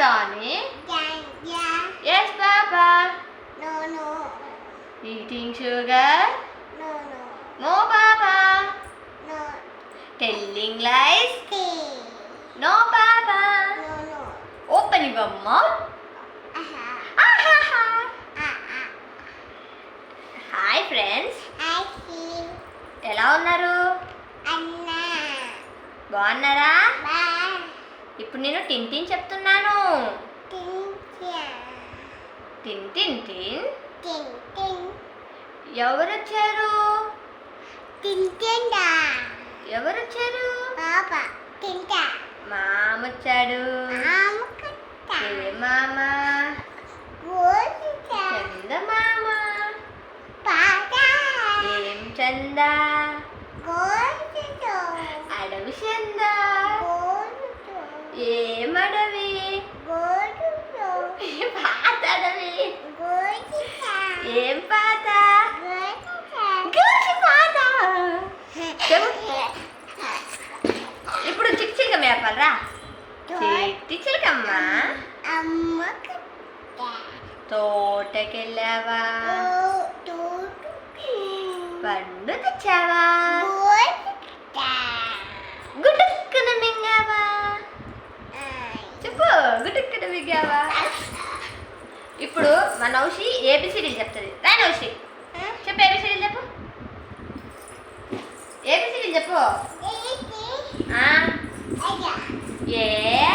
Johnny? Yeah, yeah. Yes, Papa. No, no. Eating sugar? No, no. No, Papa. No. Telling lies? Tea. No, Papa. No, no. Open your mouth. Aha. Ahaha. Ah, ah. Hi friends I see. ఎలా ఉన్నారు Anna. బాగున్నారా. ఇప్పుడు నేను టిన్ టిన్ చెప్తున్నాను. టిన్ టిన్. ఎవరు వచ్చారు. ఎవరు వచ్చారు. మామ వచ్చాడు మామ. చంద మామ. ఏం చందా ఏం పాత Gurita. ఇప్పుడు చిక్ చిలుక మేపాలరా? చిట్టి అమ్మ తోటకెళ్ళావా? పండు తెచ్చావా? గుడుక్కున మింగావా? చెప్పు గుడుక్కున మింగావా? ఇప్పుడు మా నౌషి ఏబిసిడీలు చెప్తుంది. రా నౌషి. చెప్పు ఏబిసిడీలు చెప్పు. ఏబిసిడీలు చెప్పు. ఏ?